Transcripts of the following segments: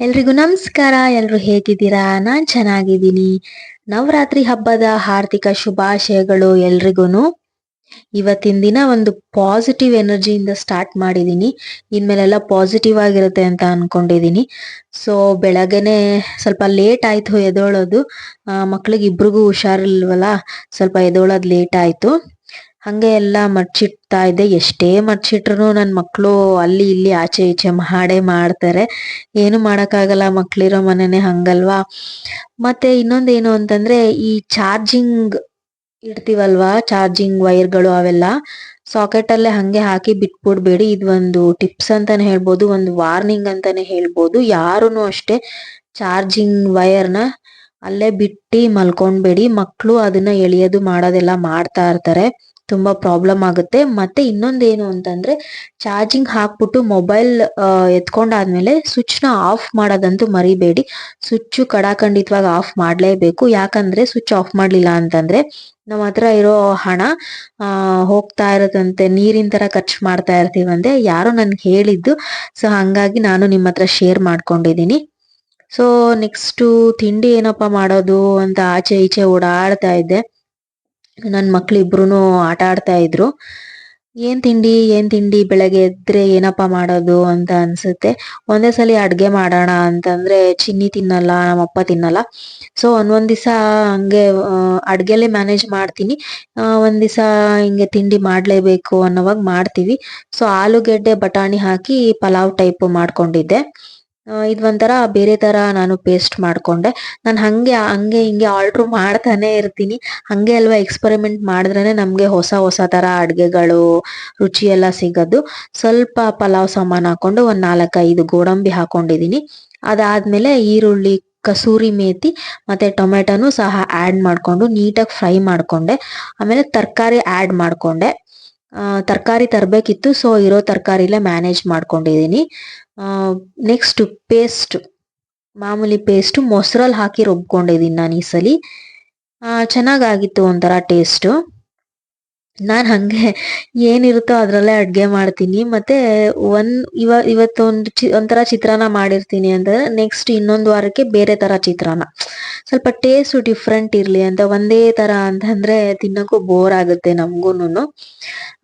ಎಲ್ರಿಗೂ ನಮಸ್ಕಾರ, ಎಲ್ರು ಹೇಗಿದ್ದೀರಾ? ನಾನ್ ಚೆನ್ನಾಗಿದ್ದೀನಿ. ನವರಾತ್ರಿ ಹಬ್ಬದ ಹಾರ್ದಿಕ ಶುಭಾಶಯಗಳು ಎಲ್ರಿಗೂ ಇವತ್ತಿನ ದಿನ ಒಂದು ಪಾಸಿಟಿವ್ ಎನರ್ಜಿಯಿಂದ ಸ್ಟಾರ್ಟ್ ಮಾಡಿದೀನಿ. ಇನ್ಮೇಲೆಲ್ಲ ಪಾಸಿಟಿವ್ ಆಗಿರುತ್ತೆ ಅಂತ ಅನ್ಕೊಂಡಿದೀನಿ. ಸೊ ಬೆಳಗ್ಗೆನೆ ಸ್ವಲ್ಪ ಲೇಟ್ ಆಯ್ತು ಎದೋಳೋದು. ಮಕ್ಳಿಗೆ ಇಬ್ರಿಗೂ ಹುಷಾರಿಲ್ವಲ್ಲ? ಸ್ವಲ್ಪ ಎದೋಳೋದು ಲೇಟ್ ಆಯ್ತು. ಹಂಗೆ ಎಲ್ಲ ಮಡ್ಚಿಡ್ತಾ ಇದ್ದೆ. ಎಷ್ಟೇ ಮಡ್ಚಿಟ್ರು ನನ್ನ ಮಕ್ಕಳು ಅಲ್ಲಿ ಇಲ್ಲಿ ಆಚೆ ಈಚೆ ಮಾಡೇ ಮಾಡ್ತಾರೆ. ಏನು ಮಾಡೋಕ್ಕಾಗಲ್ಲ ಮಕ್ಳಿರೋ ಮನೇನೆ ಹಂಗಲ್ವಾ? ಮತ್ತೆ ಇನ್ನೊಂದೇನು ಅಂತಂದ್ರೆ ಈ ಚಾರ್ಜಿಂಗ್ ಇಡ್ತೀವಲ್ವಾ? ಚಾರ್ಜಿಂಗ್ ವೈರ್ಗಳು ಅವೆಲ್ಲ ಸಾಕೆಟ್ ಅಲ್ಲೇ ಹಂಗೆ ಹಾಕಿ ಬಿಟ್ಬಿಡ್ಬೇಡಿ. ಒಂದು ಟಿಪ್ಸ್ ಅಂತಾನೆ ಹೇಳ್ಬೋದು, ಒಂದು ವಾರ್ನಿಂಗ್ ಅಂತಾನೆ ಹೇಳ್ಬೋದು. ಯಾರುನು ಅಷ್ಟೇ ಚಾರ್ಜಿಂಗ್ ವೈರ್ನ ಅಲ್ಲೇ ಬಿಟ್ಟಿ ಮಲ್ಕೊಂಡ್ಬೇಡಿ ಮಕ್ಕಳು ಅದನ್ನ ಎಳಿಯೋದು ಮಾಡೋದೆಲ್ಲ ಮಾಡ್ತಾ ಇರ್ತಾರೆ. ತುಂಬಾ ಪ್ರಾಬ್ಲಮ್ ಆಗುತ್ತೆ. ಮತ್ತೆ ಇನ್ನೊಂದೇನು ಅಂತಂದ್ರೆ ಚಾರ್ಜಿಂಗ್ ಹಾಕ್ಬಿಟ್ಟು ಮೊಬೈಲ್ ಎತ್ಕೊಂಡಾದ್ಮೇಲೆ ಸ್ವಿಚ್ನ ಆಫ್ ಮಾಡೋದಂತೂ ಮರಿಬೇಡಿ. ಸ್ವಿಚ್ ಕಡಾಖಂಡಿತವಾಗಿ ಆಫ್ ಮಾಡಲೇಬೇಕು. ಯಾಕಂದ್ರೆ ಸ್ವಿಚ್ ಆಫ್ ಮಾಡಲಿಲ್ಲ ಅಂತಂದ್ರೆ ನಮ್ಮ ಹತ್ರ ಇರೋ ಹಣ ಹೋಗ್ತಾ ಇರೋದಂತೆ, ನೀರಿನ ತರ ಖರ್ಚು ಮಾಡ್ತಾ ಇರ್ತೀವಂತೆ ಯಾರೋ ನನ್ಗೆ ಹೇಳಿದ್ದು. ಸೊ ಹಂಗಾಗಿ ನಾನು ನಿಮ್ಮ ಹತ್ರ ಶೇರ್ ಮಾಡ್ಕೊಂಡಿದ್ದೀನಿ ಸೊ ನೆಕ್ಸ್ಟ್ ತಿಂಡಿ ಏನಪ್ಪಾ ಮಾಡೋದು ಅಂತ ಆಚೆ ಈಚೆ ಓಡಾಡ್ತಾ ಇದ್ದೆ. ನನ್ ಮಕ್ಳು ಆಟ ಆಡ್ತಾ ಇದ್ರು. ಏನ್ ತಿಂಡಿ ಏನ್ ತಿಂಡಿ ಬೆಳಗ್ಗೆ ಎದ್ರೆ ಏನಪ್ಪಾ ಮಾಡೋದು ಅಂತ ಅನ್ಸುತ್ತೆ. ಒಂದೇ ಸಲ ಅಡ್ಗೆ ಮಾಡೋಣ ಅಂತಂದ್ರೆ ಚಿನ್ನಿ ತಿನ್ನಲ್ಲ, ನಮ್ಮಪ್ಪ ತಿನ್ನಲ್ಲ. ಸೊ ಒಂದೊಂದ್ ದಿವಸ ಹಂಗೆ ಅಡ್ಗೆಲೆ ಮ್ಯಾನೇಜ್ ಮಾಡ್ತೀನಿ. ಒಂದ್ ದಿವಸ ಹಿಂಗೆ ತಿಂಡಿ ಮಾಡ್ಲೇಬೇಕು ಅನ್ನೋವಾಗ ಮಾಡ್ತೀವಿ. ಸೊ ಆಲೂಗೆಡ್ಡೆ, ಬಟಾಣಿ ಹಾಕಿ ಪಲಾವ್ ಟೈಪ್ ಮಾಡ್ಕೊಂಡಿದ್ದೆ. ಇದ್ ಒಂಥರ ಬೇರೆ ತರ ನಾನು ಪೇಸ್ಟ್ ಮಾಡ್ಕೊಂಡೆ. ನಾನು ಹಂಗೆ ಹಂಗೆ ಹಿಂಗೆ ಆರ್ಡ್ರ್ ಮಾಡ್ತಾನೆ ಇರ್ತೀನಿ. ಹಂಗೆ ಅಲ್ವಾ ಎಕ್ಸ್ಪರಿಮೆಂಟ್ ಮಾಡಿದ್ರೇನೆ ನಮಗೆ ಹೊಸ ಹೊಸ ತರ ಅಡುಗೆಗಳು ರುಚಿ ಎಲ್ಲ ಸಿಗೋದು. ಸ್ವಲ್ಪ ಪಲಾವ್ ಸಾಮಾನು ಹಾಕೊಂಡು ಒಂದು ನಾಲ್ಕೈದು ಗೋಡಂಬಿ ಹಾಕೊಂಡಿದೀನಿ ಅದಾದ್ಮೇಲೆ ಈರುಳ್ಳಿ, ಕಸೂರಿ ಮೇಥಿ ಮತ್ತೆ ಟೊಮೆಟೊನು ಸಹ ಆ್ಯಡ್ ಮಾಡ್ಕೊಂಡು ನೀಟಾಗಿ ಫ್ರೈ ಮಾಡ್ಕೊಂಡೆ. ಆಮೇಲೆ ತರಕಾರಿ ಆ್ಯಡ್ ಮಾಡ್ಕೊಂಡೆ. ತರಕಾರಿ ತರಬೇಕಿತ್ತು ಸೊ ಇರೋ ತರಕಾರಿಲೇ ಮ್ಯಾನೇಜ್ ಮಾಡ್ಕೊಂಡಿದೀನಿ ನೆಕ್ಸ್ಟ್ ಪೇಸ್ಟ್ ಮಾಮೂಲಿ ಪೇಸ್ಟು ಮೊಸರಲ್ಲಿ ಹಾಕಿ ರುಬ್ಕೊಂಡಿದ್ದೀನಿ ನಾನು ಈ ಸಲ. ಚೆನ್ನಾಗಾಗಿತ್ತು ಒಂಥರ ಟೇಸ್ಟ್ ನಾನ್ ಹಂಗೆ ಏನಿರುತ್ತೋ ಅದರಲ್ಲೇ ಅಡುಗೆ ಮಾಡ್ತೀನಿ. ಮತ್ತೆ ಒಂದ್ ಇವ, ಇವತ್ತೊಂದು ಒಂಥರ ಚಿತ್ರಾನ್ನ ಮಾಡಿರ್ತೀನಿ ಅಂದರೆ ನೆಕ್ಸ್ಟ್ ಇನ್ನೊಂದು ವಾರಕ್ಕೆ ಬೇರೆ ತರ ಚಿತ್ರಾನ್ನ. ಸ್ವಲ್ಪ ಟೇಸ್ಟ್ ಡಿಫ್ರೆಂಟ್ ಇರ್ಲಿ ಅಂತ, ಒಂದೇ ತರ ಅಂತಂದ್ರೆ ತಿನ್ನಕ್ಕೂ ಬೋರ್ ಆಗುತ್ತೆ ನಮ್ಗೂನು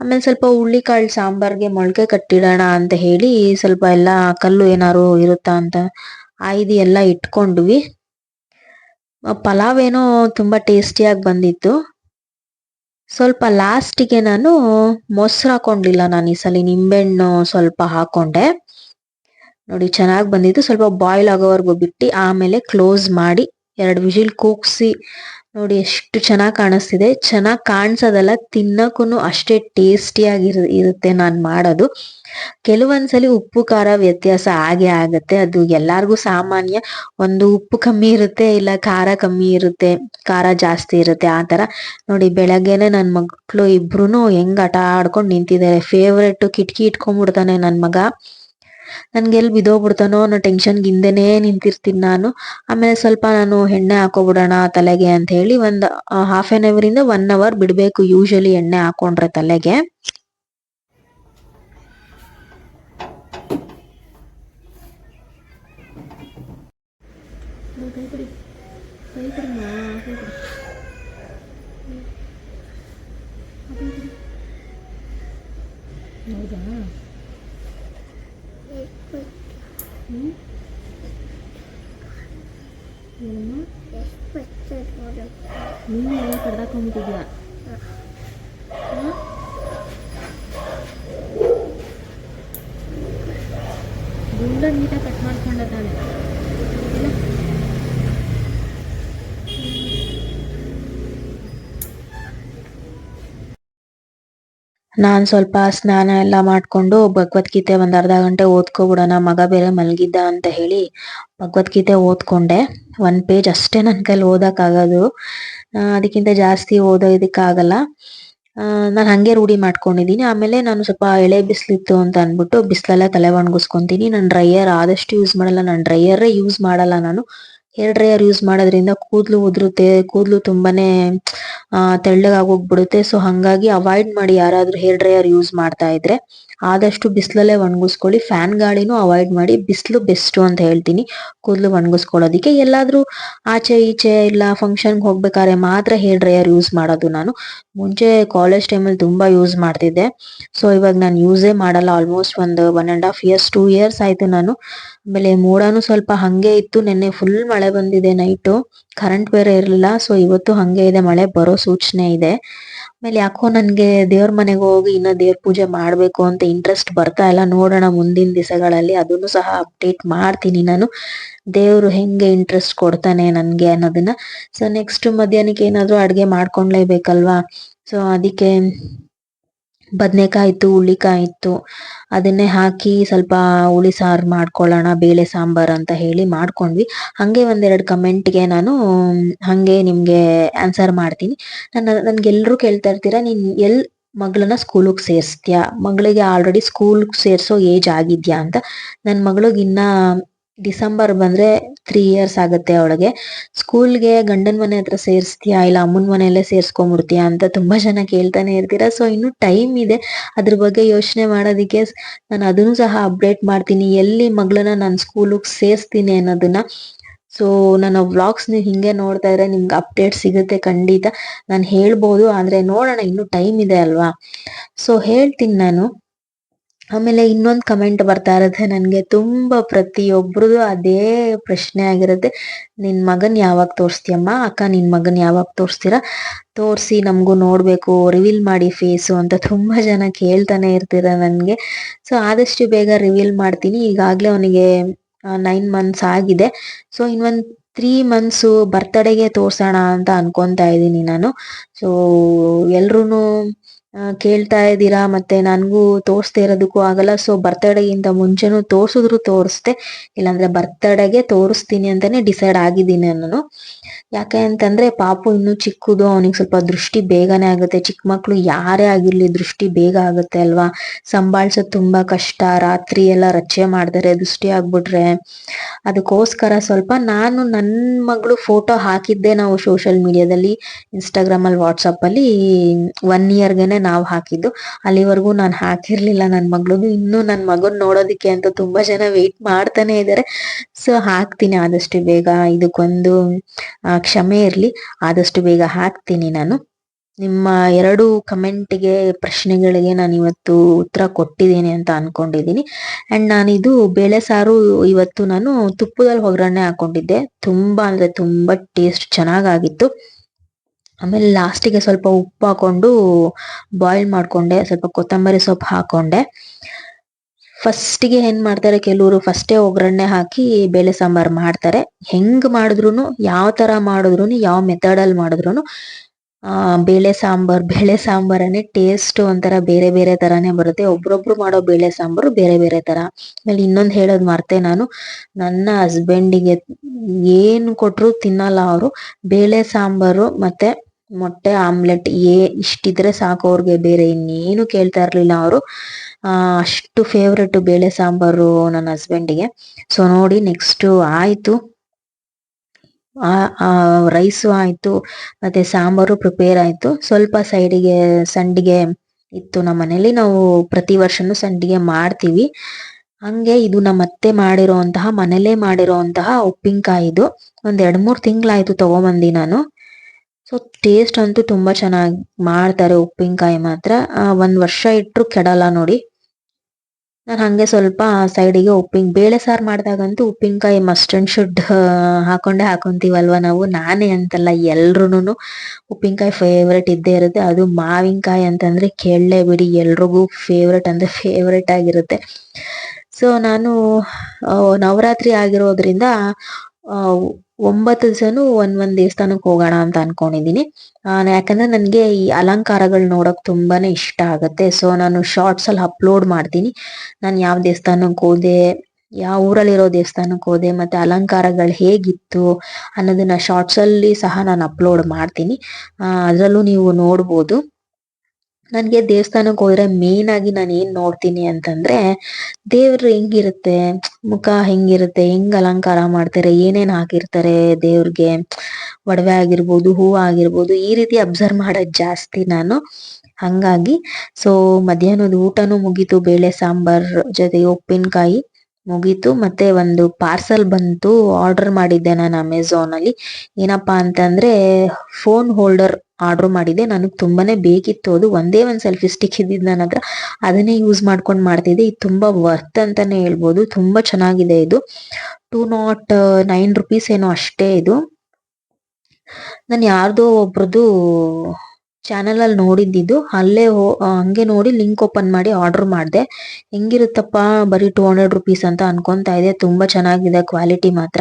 ಆಮೇಲೆ ಸ್ವಲ್ಪ ಹುಳ್ಳಿಕಾಳು ಸಾಂಬಾರ್ಗೆ ಮೊಳಕೆ ಕಟ್ಟಿಡೋಣ ಅಂತ ಹೇಳಿ ಸ್ವಲ್ಪ ಎಲ್ಲ ಕಲ್ಲು ಏನಾರು ಇರುತ್ತಾ ಅಂತ ಆಯ್ದು ಎಲ್ಲ ಇಟ್ಕೊಂಡ್ವಿ. ಪಲಾವ್ ಏನೋ ತುಂಬಾ ಟೇಸ್ಟಿಯಾಗಿ ಬಂದಿತ್ತು. ಸ್ವಲ್ಪ ಲಾಸ್ಟಿಗೆ ನಾನು ಮೊಸರು ಹಾಕೊಂಡಿಲ್ಲ ನಾನು ಈ ಸಲ, ನಿಂಬೆಹಣ್ಣು ಸ್ವಲ್ಪ ಹಾಕೊಂಡೆ. ನೋಡಿ ಚೆನ್ನಾಗಿ ಬಂದಿದ್ದು ಸ್ವಲ್ಪ ಬಾಯ್ಲ್ ಆಗೋವರೆಗೂ ಬಿಟ್ಟು ಆಮೇಲೆ ಕ್ಲೋಸ್ ಮಾಡಿ ಎರಡು ವಿಜಿಲ್ ಕೂಗಿಸಿ, ನೋಡಿ ಎಷ್ಟು ಚೆನ್ನಾಗಿ ಕಾಣಿಸ್ತಿದೆ. ಚೆನ್ನಾಗಿ ಕಾಣಿಸೋದಲ್ಲ ತಿನ್ನೋಕ್ಕೂ ಅಷ್ಟೇ ಟೇಸ್ಟಿಯಾಗಿ ಇರುತ್ತೆ ನಾನು ಮಾಡೋದು. ಕೆಲವೊಂದ್ಸಲಿ ಉಪ್ಪು, ಖಾರ ವ್ಯತ್ಯಾಸ ಆಗೇ ಆಗತ್ತೆ. ಅದು ಎಲ್ಲಾರ್ಗೂ ಸಾಮಾನ್ಯ ಒಂದು ಉಪ್ಪು ಕಮ್ಮಿ ಇರುತ್ತೆ, ಇಲ್ಲ ಖಾರ ಕಮ್ಮಿ ಇರುತ್ತೆ, ಖಾರ ಜಾಸ್ತಿ ಇರುತ್ತೆ, ಆ ತರ ನೋಡಿ, ಬೆಳಗ್ಗೆನೆ ನನ್ ಮಕ್ಳು ಇಬ್ರುನು ಹೆಂಗ್ ಆಟ ಆಡ್ಕೊಂಡು ನಿಂತಿದ್ದಾರೆ. ಫೇವ್ರೆಟ್ ಕಿಟಕಿ ಇಟ್ಕೊಂಡ್ಬಿಡ್ತಾನೆ ನನ್ ಮಗ. ನನ್ಗೆ ಎಲ್ಲಿ ಬಿದ್ದೋಗ್ಬಿಡ್ತಾನೋ ಅನ್ನೋ ಟೆನ್ಷನ್ ಹಿಂದೆನೆ ನಿಂತಿರ್ತೀನಿ ನಾನು. ಆಮೇಲೆ ಸ್ವಲ್ಪ ನಾನು ಎಣ್ಣೆ ಹಾಕೋಬಿಡೋಣ ತಲೆಗೆ ಅಂತ ಹೇಳಿ ಒಂದು ಹಾಫ್ ಆನ್ ಅವರ್ ಇಂದ ಒನ್ ಅವರ್ ಬಿಡ್ಬೇಕು ಯೂಶಲಿ ಎಣ್ಣೆ ಹಾಕೊಂಡ್ರೆ ತಲೆಗೆ ಹೌದಾ ನೀನು ಎಲ್ಲ ಕಡ್ದಾಕೊಂಡ್ಬಿಟ್ಟಿದ್ಯಾ? ಗುಂಡ ನೀಟಾಗಿ ಕಟ್ ಮಾಡ್ಕೊಂಡ ತಾನೆ ನಾನ್ ಸ್ವಲ್ಪ ಸ್ನಾನ ಎಲ್ಲ ಮಾಡ್ಕೊಂಡು ಭಗವದ್ಗೀತೆ ಒಂದ್ ಅರ್ಧ ಗಂಟೆ ಓದ್ಕೊಬಿಡೋಣ, ಮಗ ಬೇರೆ ಮಲಗಿದ್ದ ಅಂತ ಹೇಳಿ ಭಗವದ್ಗೀತೆ ಓದ್ಕೊಂಡೆ. ಒಂದ್ ಪೇಜ್ ಅಷ್ಟೇ ನನ್ ಕೈಲಿ ಓದಕ್ ಆಗೋದು ಅದಕ್ಕಿಂತ ಜಾಸ್ತಿ ಓದೋದಕ್ಕಾಗಲ್ಲ. ನಾನು ಹಂಗೆ ರೂಢಿ ಮಾಡ್ಕೊಂಡಿದ್ದೀನಿ. ಆಮೇಲೆ ನಾನು ಸ್ವಲ್ಪ ಎಳೆ ಬಿಸಿಲಿತ್ತು ಅಂತ ಅನ್ಬಿಟ್ಟು ಬಿಸಿಲೆಲ್ಲ ತಲೆ ಒಣಗಿಸ್ಕೊಂತೀನಿ. ನಾನು ಡ್ರೈಯರ್ ಆದಷ್ಟು ಯೂಸ್ ಮಾಡಲ್ಲ. ನಾನು ಡ್ರೈಯರೇ ಯೂಸ್ ಮಾಡಲ್ಲ ನಾನು. ಹೇರ್ ಡ್ರೈಯರ್ ಯೂಸ್ ಮಾಡೋದ್ರಿಂದ ಕೂದಲು ಉದುರುತ್ತೆ, ಕೂದಲು ತುಂಬಾನೇ ತೆಳ್ಳಗಾಗೋಗ್ಬಿಡುತ್ತೆ ಸೊ ಹಂಗಾಗಿ ಅವಾಯ್ಡ್ ಮಾಡಿ ಯಾರಾದ್ರೂ ಹೇರ್ ಡ್ರೈಯರ್ ಯೂಸ್ ಮಾಡ್ತಾ ಇದ್ರೆ. ಆದಷ್ಟು ಬಿಸಿಲಲ್ಲೇ ಒಣಗಿಸ್ಕೊಳ್ಳಿ. ಫ್ಯಾನ್ ಗಾಳಿನೂ ಅವಾಯ್ಡ್ ಮಾಡಿ ಬಿಸಿಲು ಬೆಸ್ಟು ಅಂತ ಹೇಳ್ತೀನಿ. ಕೂದಲು ಒಣಗಿಸ್ಕೊಳ್ಳೋದಕ್ಕೆ. ಎಲ್ಲಾದರೂ ಆಚೆ ಈಚೆ ಇಲ್ಲ ಫಂಕ್ಷನ್ಗೆ ಹೋಗ್ಬೇಕಾದ್ರೆ ಮಾತ್ರ ಹೇರ್ ಡ್ರೈಯರ್ ಯೂಸ್ ಮಾಡೋದು ನಾನು. ಮುಂಚೆ ಕಾಲೇಜ್ ಟೈಮಲ್ಲಿ ತುಂಬ ಯೂಸ್ ಮಾಡ್ತಿದ್ದೆ. ಸೊ ಇವಾಗ ನಾನು ಯೂಸೇ ಮಾಡಲ್ಲ. ಆಲ್ಮೋಸ್ಟ್ ಒಂದು one and half years two years ಆಯಿತು ನಾನು. ಆಮೇಲೆ ಮೋಡನೂ ಸ್ವಲ್ಪ ಹಾಗೆ ಇತ್ತು. ನೆನ್ನೆ ಫುಲ್ ಮಳೆ ಬಂದಿದೆ ನೈಟು ಕರೆಂಟ್ ಬೇರೆ ಇರಲಿಲ್ಲ. ಸೊ ಇವತ್ತು ಹಾಗೆ ಇದೆ. ಮಳೆ ಬರೋ ಸೂಚನೆ ಇದೆ. ಆಮೇಲೆ ಯಾಕೋ ನನ್ಗೆ ದೇವ್ರ ಮನೆಗೆ ಹೋಗಿ ಇನ್ನ ದೇವ್ರ ಪೂಜೆ ಮಾಡ್ಬೇಕು ಅಂತ ಇಂಟ್ರೆಸ್ಟ್ ಬರ್ತಾ ಇಲ್ಲ. ನೋಡೋಣ ಮುಂದಿನ ದಿವಸಗಳಲ್ಲಿ ಅದನ್ನು ಸಹ ಅಪ್ಡೇಟ್ ಮಾಡ್ತೀನಿ ನಾನು. ದೇವ್ರು ಹೆಂಗೆ ಇಂಟ್ರೆಸ್ಟ್ ಕೊಡ್ತಾನೆ ನನ್ಗೆ ಅನ್ನೋದನ್ನ. ಸೊ ನೆಕ್ಸ್ಟ್ ಮಧ್ಯಾಹ್ನಕ್ಕೆ ಏನಾದ್ರು ಅಡ್ಗೆ ಮಾಡ್ಕೊಂಡ್ಲೇಬೇಕಲ್ವಾ ಸೊ ಅದಕ್ಕೆ ಬದನೆಕಾಯಿ ಇತ್ತು ಹುಳ್ಳಿಕಾಯಿ ಇತ್ತು, ಅದನ್ನೇ ಹಾಕಿ ಸ್ವಲ್ಪ ಹುಳಿ ಸಾರು ಮಾಡ್ಕೊಳ್ಳೋಣ, ಬೇಳೆ ಸಾಂಬಾರ್ ಅಂತ ಹೇಳಿ ಮಾಡ್ಕೊಂಡ್ವಿ. ಹಾಗೆ ಒಂದೆರಡು ಕಮೆಂಟ್ಗೆ ನಾನು ಹಾಗೆ ನಿಮಗೆ ಆನ್ಸರ್ ಮಾಡ್ತೀನಿ. ನನ್ನ ನನಗೆಲ್ಲರೂ ಕೇಳ್ತಾ ಇರ್ತೀರ, ನೀನು ಎಲ್ ಮಗಳನ್ನ ಸ್ಕೂಲಿಗೆ ಸೇರಿಸ್ತೀಯಾ? ಮಗಳಿಗೆ ಆಲ್ರೆಡಿ ಸ್ಕೂಲ್ಗೆ ಸೇರಿಸೋ ಏಜ್ ಆಗಿದ್ಯಾ ಅಂತ. ನನ್ನ ಮಗಳಿಗೆ ಇನ್ನ ಡಿಸೆಂಬರ್ ಬಂದ್ರೆ ತ್ರೀ ಇಯರ್ಸ್ ಆಗುತ್ತೆ ಅವಳಿಗೆ. ಸ್ಕೂಲ್ಗೆ ಗಂಡನ ಮನೆ ಹತ್ರ ಸೇರಿಸ್ತೀಯಾ ಇಲ್ಲ ಅಮ್ಮನ ಮನೆಯಲ್ಲೇ ಸೇರಿಸ್ಕೊಂಡ್ಬಿಡ್ತೀಯಾ ಅಂತ ತುಂಬಾ ಜನ ಕೇಳ್ತಾನೆ ಇರ್ತೀರಾ. ಸೊ ಇನ್ನು ಟೈಮ್ ಇದೆ. ಅದ್ರ ಬಗ್ಗೆ ಯೋಚನೆ ಮಾಡೋದಕ್ಕೆ ನಾನು ಅದನ್ನು ಸಹ ಅಪ್ಡೇಟ್ ಮಾಡ್ತೀನಿ. ಎಲ್ಲಿ ಮಗಳನ್ನ ನಾನು ಸ್ಕೂಲಿಗೆ ಸೇರಿಸ್ತೀನಿ ಅನ್ನೋದನ್ನ. ಸೊ ನನ್ನ ವ್ಲಾಗ್ಸ್ ನೀವು ಹಿಂಗೆ ನೋಡ್ತಾ ಇದ್ರೆ ನಿಮ್ಗೆ ಅಪ್ಡೇಟ್ ಸಿಗುತ್ತೆ ಖಂಡಿತ. ನಾನು ಹೇಳ್ಬೋದು, ಆದ್ರೆ ನೋಡೋಣ, ಇನ್ನು ಟೈಮ್ ಇದೆ ಅಲ್ವಾ? ಸೊ ಹೇಳ್ತೀನಿ ನಾನು. ಆಮೇಲೆ ಇನ್ನೊಂದು ಕಮೆಂಟ್ ಬರ್ತಾ ಇರುತ್ತೆ, ನನಗೆ ತುಂಬಾ ಪ್ರತಿಯೊಬ್ಬರದು ಅದೇ ಪ್ರಶ್ನೆ ಆಗಿರುತ್ತೆ. ನಿನ್ ಮಗನ್ ಯಾವಾಗ ತೋರಿಸ್ತೀಯಮ್ಮ? ಅಕ್ಕ, ನಿನ್ ಮಗನ್ ಯಾವಾಗ ತೋರಿಸ್ತೀರಾ? ತೋರಿಸಿ ನಮಗೂ ನೋಡ್ಬೇಕು ರಿವೀಲ್ ಮಾಡಿ ಫೇಸು ಅಂತ ತುಂಬಾ ಜನ ಕೇಳ್ತಾನೆ ಇರ್ತೀರ ನನಗೆ. ಸೊ ಆದಷ್ಟು ಬೇಗ ರಿವೀಲ್ ಮಾಡ್ತೀನಿ. ಈಗಾಗಲೇ ಅವನಿಗೆ ನೈನ್ ಮಂತ್ಸ್ ಆಗಿದೆ. ಸೊ ಇನ್ನೊಂದು ತ್ರೀ ಮಂತ್ಸು ಬರ್ತಡೆಗೆ ತೋರ್ಸೋಣ ಅಂತ ಅನ್ಕೊಂತಾ ಇದ್ದೀನಿ ನಾನು. ಸೊ ಎಲ್ರೂ ಕೇಳ್ತಾ ಇದ್ದೀರಾ ಮತ್ತೆ ನನಗೂ ತೋರಿಸ್ತಾ ಇರೋದಕ್ಕೂ ಆಗಲ್ಲ. ಸೊ ಬರ್ತ್ಡೇಗಿಂತ ಮುಂಚೆನು ತೋರ್ಸಿದ್ರು ತೋರಿಸ್ದೆ. ಇಲ್ಲಾಂದ್ರೆ ಬರ್ತ್ಡೇಗೆ ತೋರಿಸ್ತೀನಿ ಅಂತಾನೆ ಡಿಸೈಡ್ ಆಗಿದ್ದೀನಿ ನಾನು. ಯಾಕೆ ಅಂತಂದ್ರೆ ಪಾಪು ಇನ್ನು ಚಿಕ್ಕದು, ಅವನಿಗೆ ಸ್ವಲ್ಪ ದೃಷ್ಟಿ ಬೇಗನೆ ಆಗುತ್ತೆ. ಚಿಕ್ಕ ಮಕ್ಳು ಯಾರೇ ಆಗಿರ್ಲಿ ದೃಷ್ಟಿ ಬೇಗ ಆಗುತ್ತೆ ಅಲ್ವಾ? ಸಂಭಾಳ್ಸೋದು ತುಂಬಾ ಕಷ್ಟ. ರಾತ್ರಿ ಎಲ್ಲ ರಚೆ ಮಾಡಿದರೆ ದೃಷ್ಟಿ ಆಗ್ಬಿಟ್ರೆ. ಅದಕ್ಕೋಸ್ಕರ ಸ್ವಲ್ಪ ನಾನು ನನ್ನ ಮಗಳು ಫೋಟೋ ಹಾಕಿದ್ದೆ ನಾವು ಸೋಷಿಯಲ್ ಮೀಡಿಯಾದಲ್ಲಿ ಇನ್ಸ್ಟಾಗ್ರಾಮ್ ಅಲ್ಲಿ ವಾಟ್ಸಪ್ ಅಲ್ಲಿ ಒನ್ ಇಯರ್ಗೆನೆ ನಾವು ಹಾಕಿದ್ದು. ಅಲ್ಲಿವರೆಗೂ ನಾನು ಹಾಕಿರ್ಲಿಲ್ಲ ನನ್ನ ಮಗಳದು. ಇನ್ನು ನನ್ನ ಮಗನ್ ನೋಡೋದಿಕ್ಕೆ ಅಂತ ತುಂಬಾ ಜನ ವೆಯ್ಟ್ ಮಾಡ್ತಾನೆ ಇದ್ದಾರೆ ಸೊ ಹಾಕ್ತೀನಿ ಆದಷ್ಟು ಬೇಗ. ಇದಕ್ಕೊಂದು ಕ್ಷಮೆ ಇರಲಿ. ಆದಷ್ಟು ಬೇಗ ಹಾಕ್ತೀನಿ ನಾನು. ನಿಮ್ಮ ಎರಡು ಕಮೆಂಟ್ಗೆ ಪ್ರಶ್ನೆಗಳಿಗೆ ನಾನು ಇವತ್ತು ಉತ್ತರ ಕೊಟ್ಟಿದ್ದೀನಿ ಅಂತ ಅನ್ಕೊಂಡಿದ್ದೀನಿ. ಅಂಡ್ ನಾನಿದು ಬೇಳೆ ಸಾರು ಇವತ್ತು ನಾನು ತುಪ್ಪದಲ್ಲಿ ಒಗ್ಗರಣೆ ಹಾಕೊಂಡಿದ್ದೆ. ತುಂಬಾ ಅಂದ್ರೆ ತುಂಬಾ ಟೇಸ್ಟ್ ಚೆನ್ನಾಗಾಗಿತ್ತು. ಆಮೇಲೆ ಲಾಸ್ಟಿಗೆ ಸ್ವಲ್ಪ ಉಪ್ಪು ಹಾಕೊಂಡು ಬಾಯ್ಲ್ ಮಾಡಿಕೊಂಡೆ. ಸ್ವಲ್ಪ ಕೊತ್ತಂಬರಿ ಸೊಪ್ಪು ಹಾಕೊಂಡೆ. ಫಸ್ಟಿಗೆ ಏನ್ ಮಾಡ್ತಾರೆ, ಕೆಲವರು ಫಸ್ಟೇ ಒಗ್ಗರಣೆ ಹಾಕಿ ಬೇಳೆ ಸಾಂಬಾರ್ ಮಾಡ್ತಾರೆ. ಹೆಂಗ್ ಮಾಡಿದ್ರು ಯಾವ ತರ ಮಾಡಿದ್ರು ಯಾವ ಮೆಥಡ್ ಅಲ್ಲಿ ಮಾಡಿದ್ರು ಆ, ಬೇಳೆ ಸಾಂಬಾರ್, ಬೇಳೆ ಸಾಂಬಾರನೇ ಟೇಸ್ಟ್ ಒಂಥರ ಬೇರೆ ಬೇರೆ ತರಾನೇ ಬರುತ್ತೆ. ಒಬ್ರೊಬ್ರು ಮಾಡೋ ಬೇಳೆ ಸಾಂಬಾರು ಬೇರೆ ಬೇರೆ ತರ. ಆಮೇಲೆ ಇನ್ನೊಂದ್ ಹೇಳೋದ್ ಮರ್ತೆ ನಾನು. ನನ್ನ ಹಸ್ಬೆಂಡಿಗೆ ಏನ್ ಕೊಟ್ರು ತಿನ್ನಲ್ಲ ಅವರು. ಬೇಳೆ ಸಾಂಬಾರು ಮತ್ತೆ ಮೊಟ್ಟೆ, ಆಮ್ಲೆಟ್, ಏ, ಇಷ್ಟಿದ್ರೆ ಸಾಕು ಅವ್ರಿಗೆ. ಬೇರೆ ಇನ್ನೇನು ಕೇಳ್ತಾ ಇರ್ಲಿಲ್ಲ ಅವರು. ಅಷ್ಟು ಫೇವ್ರೆಟ್ ಬೇಳೆ ಸಾಂಬಾರು ನನ್ನ ಹಸ್ಬೆಂಡಿಗೆ ಸೊ ನೋಡಿ ನೆಕ್ಸ್ಟ್ ಆಯ್ತು. ಆ ರೈಸು ಆಯ್ತು, ಮತ್ತೆ ಸಾಂಬಾರು ಪ್ರಿಪೇರ್ ಆಯ್ತು. ಸ್ವಲ್ಪ ಸೈಡಿಗೆ ಸಂಡಿಗೆ ಇತ್ತು ನಮ್ಮ ಮನೇಲಿ ನಾವು ಪ್ರತಿ ವರ್ಷನೂ ಸಂಡಿಗೆ ಮಾಡ್ತೀವಿ. ಹಂಗೆ ಇದು ನಮ್ಮ ಅತ್ತೆ ಮಾಡಿರೋಂತಹ, ಮನೇಲೇ ಮಾಡಿರೋಂತಹ ಉಪ್ಪಿನಕಾಯಿ ಇದು. ಒಂದ್ ಎರಡ್ ಮೂರ್ ತಿಂಗ್ಳಾಯ್ತು ತಗೊಂಬಂದಿ ನಾನು. ಸೊ ಟೇಸ್ಟ್ ಅಂತೂ ತುಂಬಾ ಚೆನ್ನಾಗಿ ಮಾಡ್ತಾರೆ ಉಪ್ಪಿನಕಾಯಿ ಮಾತ್ರ. ಒಂದ್ ವರ್ಷ ಇಟ್ರು ಕೆಡಲ್ಲ ನೋಡಿ. ನಾನು ಹಂಗೆ ಸ್ವಲ್ಪ ಸೈಡಿಗೆ ಉಪ್ಪಿನ, ಬೇಳೆ ಸಾರು ಮಾಡಿದಾಗಂತೂ ಉಪ್ಪಿನಕಾಯಿ ಮಸ್ಟ್ ಶುಡ್ ಹಾಕೊಂಡೇ ಹಾಕೊಂತೀವಲ್ವ ನಾವು? ನಾನೇ ಅಂತಲ್ಲ ಎಲ್ರೂನು ಉಪ್ಪಿನಕಾಯಿ ಫೇವ್ರೆಟ್ ಇದ್ದೇ ಇರುತ್ತೆ. ಅದು ಮಾವಿನಕಾಯಿ ಅಂತಂದ್ರೆ ಕೇಳಲೇ ಬಿಡಿ, ಎಲ್ರಿಗೂ ಫೇವ್ರೇಟ್ ಅಂದರೆ ಫೇವ್ರೆಟ್ ಆಗಿರುತ್ತೆ. ಸೊ ನಾನು ನವರಾತ್ರಿ ಆಗಿರೋದ್ರಿಂದ ಒಂಬತ್ತು ದಿವಸನು ಒಂದ್ ಒಂದ್ ದೇವಸ್ಥಾನಕ್ಕೆ ಹೋಗೋಣ ಅಂತ ಅನ್ಕೊಂಡಿದೀನಿ. ಯಾಕಂದ್ರೆ ನನಗೆ ಈ ಅಲಂಕಾರಗಳು ನೋಡಕ್ ತುಂಬಾನೇ ಇಷ್ಟ ಆಗುತ್ತೆ. ಸೊ ನಾನು ಶಾರ್ಟ್ಸ್ ಅಲ್ಲಿ ಅಪ್ಲೋಡ್ ಮಾಡ್ತೀನಿ. ನಾನು ಯಾವ ದೇವಸ್ಥಾನಕ್ಕೆ ಹೋದೆ, ಯಾವ ಊರಲ್ಲಿರೋ ದೇವಸ್ಥಾನಕ್ಕೆ ಹೋದೆ, ಮತ್ತೆ ಅಲಂಕಾರಗಳು ಹೇಗಿತ್ತು ಅನ್ನೋದನ್ನ ಶಾರ್ಟ್ಸ್ ಅಲ್ಲಿ ಸಹ ನಾನು ಅಪ್ಲೋಡ್ ಮಾಡ್ತೀನಿ. ಅದ್ರಲ್ಲೂ ನೀವು ನೋಡ್ಬೋದು. ನನಗೆ ದೇವಸ್ಥಾನಕ್ಕೆ ಹೋದ್ರೆ ಮೇನ್ ಆಗಿ ನಾನು ಏನ್ ನೋಡ್ತೀನಿ ಅಂತಂದ್ರೆ ದೇವ್ರು ಹೆಂಗಿರುತ್ತೆ, ಮುಖ ಹೆಂಗಿರುತ್ತೆ, ಹೆಂಗ್ ಅಲಂಕಾರ ಮಾಡ್ತಾರೆ, ಏನೇನ್ ಹಾಕಿರ್ತಾರೆ ದೇವ್ರಿಗೆ, ಒಡವೆ ಆಗಿರ್ಬೋದು ಹೂವು ಆಗಿರ್ಬೋದು, ಈ ರೀತಿ ಅಬ್ಸರ್ವ್ ಮಾಡೋದ್ ಜಾಸ್ತಿ ನಾನು. ಹಂಗಾಗಿ ಸೊ ಮಧ್ಯಾಹ್ನದ ಊಟನೂ ಮುಗೀತು, ಬೇಳೆ ಸಾಂಬಾರ್ ಜೊತೆ ಉಪ್ಪಿನಕಾಯಿ ಮುಗೀತು, ಮತ್ತೆ ಒಂದು ಪಾರ್ಸಲ್ ಬಂತು ಆರ್ಡರ್ ಮಾಡಿದ್ದೆ ನಾನು ಅಮೆಝಾನ್ ಅಲ್ಲಿ. ಏನಪ್ಪಾ ಅಂತಂದ್ರೆ ಫೋನ್ ಹೋಲ್ಡರ್ ಆರ್ಡರ್ ಮಾಡಿದೆ ನನಗೆ ತುಂಬಾನೇ ಬೇಕಿತ್ತು. ಅದು ಒಂದೇ ಒಂದು ಸೆಲ್ಫಿ ಸ್ಟಿಕ್ ಇದ್ದಿದ್ದು ನನ್ನ ಹತ್ರ. ಅದನ್ನೇ ಯೂಸ್ ಮಾಡ್ಕೊಂಡು ಮಾಡ್ತಿದ್ದೆ. ಇದು ತುಂಬ ವರ್ತ್ ಅಂತಾನೆ ಹೇಳ್ಬೋದು. ತುಂಬ ಚೆನ್ನಾಗಿದೆ ಇದು. ಟೂ ನಾಟ್ ನೈನ್ ರುಪೀಸ್ ಏನೋ ಅಷ್ಟೇ ಇದು. ನಾನು ಯಾರ್ದೋ ಒಬ್ರದ್ದು ಚಾನಲ್ ಅಲ್ಲಿ ನೋಡಿದ್ದಿದ್ದು ಅಲ್ಲೇ ಹಂಗೆ ನೋಡಿ ಲಿಂಕ್ ಓಪನ್ ಮಾಡಿ ಆರ್ಡರ್ ಮಾಡಿದೆ. ಹೆಂಗಿರುತ್ತಪ್ಪ ಬರೀ ಟೂ ಹಂಡ್ರೆಡ್ ರುಪೀಸ್ ಅಂತ ಅನ್ಕೊಂತಾ ಇದೆ. ತುಂಬಾ ಚೆನ್ನಾಗಿದೆ ಕ್ವಾಲಿಟಿ ಮಾತ್ರ.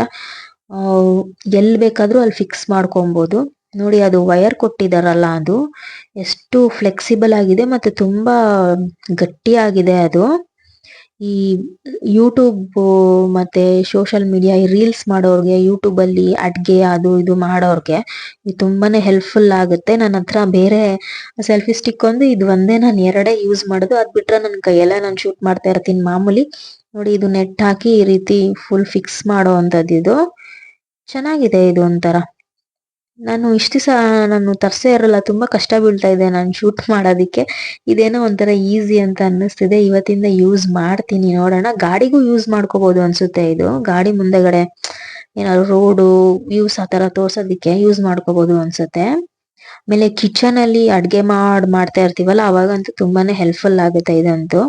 ಎಲ್ಲಿ ಬೇಕಾದ್ರೂ ಅಲ್ಲಿ ಫಿಕ್ಸ್ ಮಾಡ್ಕೊಬಹುದು ನೋಡಿ, ಅದು ವೈರ್ ಕೊಟ್ಟಿದಾರಲ್ಲ ಅದು. ಎಷ್ಟು ಫ್ಲೆಕ್ಸಿಬಲ್ ಆಗಿದೆ ಮತ್ತೆ ತುಂಬಾ ಗಟ್ಟಿಯಾಗಿದೆ ಅದು. ಈ ಯೂಟ್ಯೂಬ್ ಮತ್ತೆ ಸೋಷಿಯಲ್ ಮೀಡಿಯಾ ಈ ರೀಲ್ಸ್ ಮಾಡೋರಿಗೆ ಯೂಟ್ಯೂಬಲ್ಲಿ ಅಡ್ಗೆ ಅದು ಇದು ಮಾಡೋರಿಗೆ, ಇದು ತುಂಬಾನೇ ಹೆಲ್ಪ್ಫುಲ್ ಆಗುತ್ತೆ. ನನ್ನ ಹತ್ರ ಬೇರೆ ಸೆಲ್ಫಿ ಸ್ಟಿಕ್ ಒಂದು, ಇದು ಒಂದೇ ನಾನು ಎರಡೇ ಯೂಸ್ ಮಾಡೋದು. ಅದು ಬಿಟ್ಟರೆ ನನ್ನ ಕೈಯೆಲ್ಲ ನಾನು ಶೂಟ್ ಮಾಡ್ತಾ ಇರ್ತೀನಿ ಮಾಮೂಲಿ. ನೋಡಿ, ಇದು ನೆಟ್ ಹಾಕಿ ಈ ರೀತಿ ಫುಲ್ ಫಿಕ್ಸ್ ಮಾಡೋ ಅಂಥದ್ದು ಇದು ಚೆನ್ನಾಗಿದೆ ಇದು ಒಂಥರ. ನಾನು ಇಷ್ಟು ಸಹ ನಾನು ತರ್ಸೇ ಇರಲ್ಲ, ತುಂಬಾ ಕಷ್ಟ ಬೀಳ್ತಾ ಇದೆ ನಾನು ಶೂಟ್ ಮಾಡೋದಿಕ್ಕೆ. ಇದೇನೋ ಒಂಥರ ಈಸಿ ಅಂತ ಅನ್ನಿಸ್ತಿದೆ. ಇವತ್ತಿಂದ ಯೂಸ್ ಮಾಡ್ತೀನಿ. ನೋಡೋಣ. ಗಾಡಿಗೂ ಯೂಸ್ ಮಾಡ್ಕೋಬಹುದು ಅನ್ಸುತ್ತೆ ಇದು. ಗಾಡಿ ಮುಂದೆಗಡೆ ಏನಾದ್ರು ರೋಡು ವ್ಯೂಸ್ ಆ ತರ ತೋರ್ಸೋದಿಕ್ಕೆ ಯೂಸ್ ಮಾಡ್ಕೋಬಹುದು ಅನ್ಸುತ್ತೆ. ಆಮೇಲೆ ಕಿಚನ್ ಅಲ್ಲಿ ಅಡ್ಗೆ ಮಾಡ್, ಮಾಡ್ತಾ ಇರ್ತೀವಲ್ಲ, ಅವಾಗಂತೂ ತುಂಬಾನೇ ಹೆಲ್ಪ್ಫುಲ್ ಆಗುತ್ತೆ ಇದಂತೂ.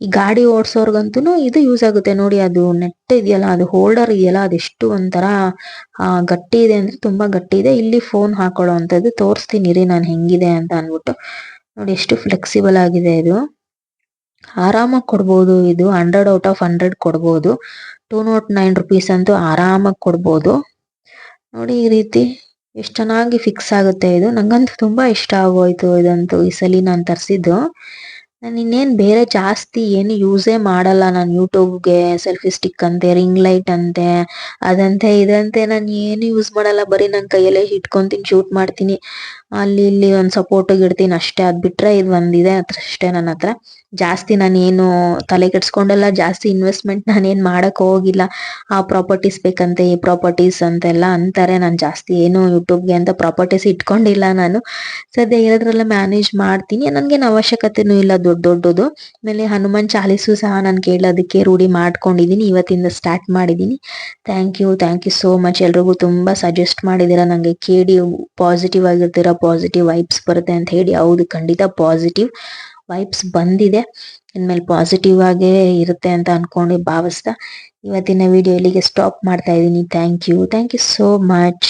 ಈ ಗಾಡಿ ಓಡ್ಸೋರ್ಗಂತೂ ಇದು ಯೂಸ್ ಆಗುತ್ತೆ. ನೋಡಿ ಅದು ನೆಟ್ ಇದೆಯಲ್ಲ, ಅದು ಹೋಲ್ಡರ್ ಇದೆಯಲ್ಲ, ಅದೆಷ್ಟು ಒಂಥರ ಗಟ್ಟಿ ಇದೆ ಅಂದ್ರೆ ತುಂಬಾ ಗಟ್ಟಿ ಇದೆ. ಇಲ್ಲಿ ಫೋನ್ ಹಾಕೊಳ್ಳೋ ಅಂತದ್ದು ತೋರಿಸ್ತೀನಿ ರೀ ನಾನು ಹೆಂಗಿದೆ ಅಂತ ಅನ್ಬಿಟ್ಟು ನೋಡಿ ಎಷ್ಟು ಫ್ಲೆಕ್ಸಿಬಲ್ ಆಗಿದೆ ಇದು. ಆರಾಮಾಗಿ ಕೊಡ್ಬೋದು ಇದು ಹಂಡ್ರೆಡ್ ಔಟ್ ಆಫ್ ಹಂಡ್ರೆಡ್ ಕೊಡ್ಬೋದು. ಟೂ ನಾಟ್ ನೈನ್ ರುಪೀಸ್ ಅಂತೂ ಆರಾಮಾಗಿ ಕೊಡ್ಬೋದು. ನೋಡಿ ಈ ರೀತಿ ಎಷ್ಟು ಚೆನ್ನಾಗಿ ಫಿಕ್ಸ್ ಆಗುತ್ತೆ ಇದು. ನಂಗಂತೂ ತುಂಬಾ ಇಷ್ಟ ಆಗೋಯ್ತು ಇದಂತೂ ಈ ಸಲ ನಾನು ತರಿಸಿದ್ದು. ನಾನು ಇನ್ನೇನು ಬೇರೆ ಜಾಸ್ತಿ ಏನು ಯೂಸೇ ಮಾಡಲ್ಲ ನಾನು ಯೂಟ್ಯೂಬ್ಗೆ ಸೆಲ್ಫಿ ಸ್ಟಿಕ್ ಅಂತೆ ರಿಂಗ್ ಲೈಟ್ ಅಂತೆ, ಅದಂತೆ ಇದಂತೆ ನಾನು ಏನು ಯೂಸ್ ಮಾಡಲ್ಲ. ಬರೀ ನನ್ನ ಕೈಯಲ್ಲೇ ಇಟ್ಕೊಂತೀನಿ ಶೂಟ್ ಮಾಡ್ತೀನಿ. ಅಲ್ಲಿ ಇಲ್ಲಿ ಒಂದು ಸಪೋರ್ಟಿಗೆ ಇಡ್ತೀನಿ ಅಷ್ಟೇ. ಅದು ಬಿಟ್ರೆ ಇದು ಒಂದಿದೆ ಅಷ್ಟೇ ನನ್ನ ಹತ್ರ. ಜಾಸ್ತಿ ನಾನು ಏನು ತಲೆ ಕೆಡ್ಸ್ಕೊಂಡೆಲ್ಲ, ಜಾಸ್ತಿ ಇನ್ವೆಸ್ಟ್ಮೆಂಟ್ ನಾನೇನ್ ಮಾಡಕ್ ಹೋಗಿಲ್ಲ. ಆ ಪ್ರಾಪರ್ಟೀಸ್ ಬೇಕಂತೆ, ಈ ಪ್ರಾಪರ್ಟೀಸ್ ಅಂತೆಲ್ಲ ಅಂತಾರೆ. ನಾನು ಜಾಸ್ತಿ ಏನು ಯೂಟ್ಯೂಬ್ಗೆ ಅಂತ ಪ್ರಾಪರ್ಟೀಸ್ ಇಟ್ಕೊಂಡಿಲ್ಲ ನಾನು. ಸದ್ಯ ಇರೋದ್ರಲ್ಲ ಮ್ಯಾನೇಜ್ ಮಾಡ್ತೀನಿ. ನನಗೇನು ಅವಶ್ಯಕತೆನೂ ಇಲ್ಲ ದೊಡ್ಡ ದೊಡ್ಡದು. ಆಮೇಲೆ ಹನುಮಾನ್ ಚಾಲೀಸು ಸಹ ನಾನು ಕೇಳೋದಕ್ಕೆ ರೂಢಿ ಮಾಡ್ಕೊಂಡಿದ್ದೀನಿ ಇವತ್ತಿಂದ ಸ್ಟಾರ್ಟ್ ಮಾಡಿದ್ದೀನಿ thank you thank you so much ಎಲ್ರಿಗೂ ತುಂಬ ಸಜೆಸ್ಟ್ ಮಾಡಿದ್ದೀರಾ. ನನಗೆ ಕೇಳಿ ಪಾಸಿಟಿವ್ ಆಗಿರ್ತೀರಾ ಪಾಸಿಟಿವ್ ವೈಬ್ಸ್ ಬರುತ್ತೆ ಅಂತ ಹೇಳಿ. ಹೌದು, ಖಂಡಿತ ಪಾಸಿಟಿವ್ ವೈಬ್ಸ್ ಬಂದಿದೆ. ಇನ್ಮೇಲೆ ಪಾಸಿಟಿವ್ ಆಗೇ ಇರುತ್ತೆ ಅಂತ ಅನ್ಕೊಂಡು ಭಾವಿಸ್ತಾ. ಇವತ್ತಿನ ವಿಡಿಯೋ ಇಲ್ಲಿಗೆ ಸ್ಟಾಪ್ ಮಾಡ್ತಾ ಇದ್ದೀನಿ. Thank you thank you so much